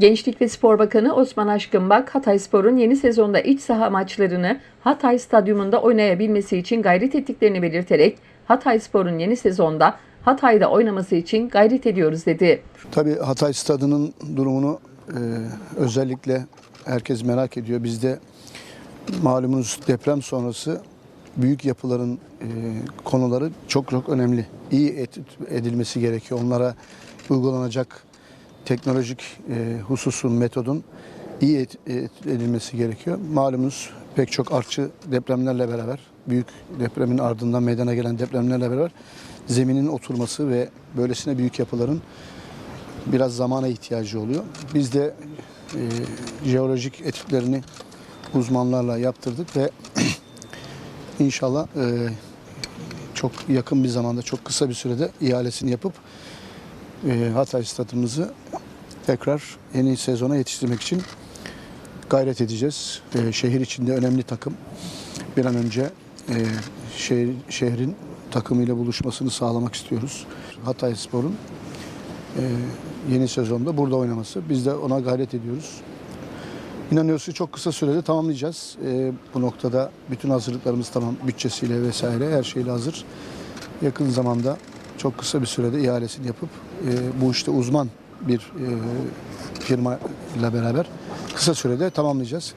Gençlik ve Spor Bakanı Osman Aşkınbak, Hatay Spor'un yeni sezonda iç saha maçlarını Hatay Stadyumunda oynayabilmesi için gayret ettiklerini belirterek, Hatay Spor'un yeni sezonda Hatay'da oynaması için gayret ediyoruz dedi. Tabii Hatay Stadı'nın durumunu e, özellikle herkes merak ediyor. Bizde malumunuz deprem sonrası büyük yapıların e, konuları çok çok önemli. İyi edilmesi gerekiyor. Onlara uygulanacak teknolojik e, hususun, metodun iyi et- et- edilmesi gerekiyor. Malumunuz pek çok artçı depremlerle beraber, büyük depremin ardından meydana gelen depremlerle beraber zeminin oturması ve böylesine büyük yapıların biraz zamana ihtiyacı oluyor. Biz de e, jeolojik etütlerini uzmanlarla yaptırdık ve inşallah e, çok yakın bir zamanda, çok kısa bir sürede ihalesini yapıp Hatay stadımızı tekrar yeni sezona yetiştirmek için gayret edeceğiz. E, şehir içinde önemli takım bir an önce e, şehir, şehrin takımıyla buluşmasını sağlamak istiyoruz. Hatay Spor'un e, yeni sezonda burada oynaması. Biz de ona gayret ediyoruz. İnanıyoruz ki çok kısa sürede tamamlayacağız. E, bu noktada bütün hazırlıklarımız tamam. Bütçesiyle vesaire her şeyle hazır. Yakın zamanda çok kısa bir sürede ihalesini yapıp e, bu işte uzman bir e, firma ile beraber kısa sürede tamamlayacağız.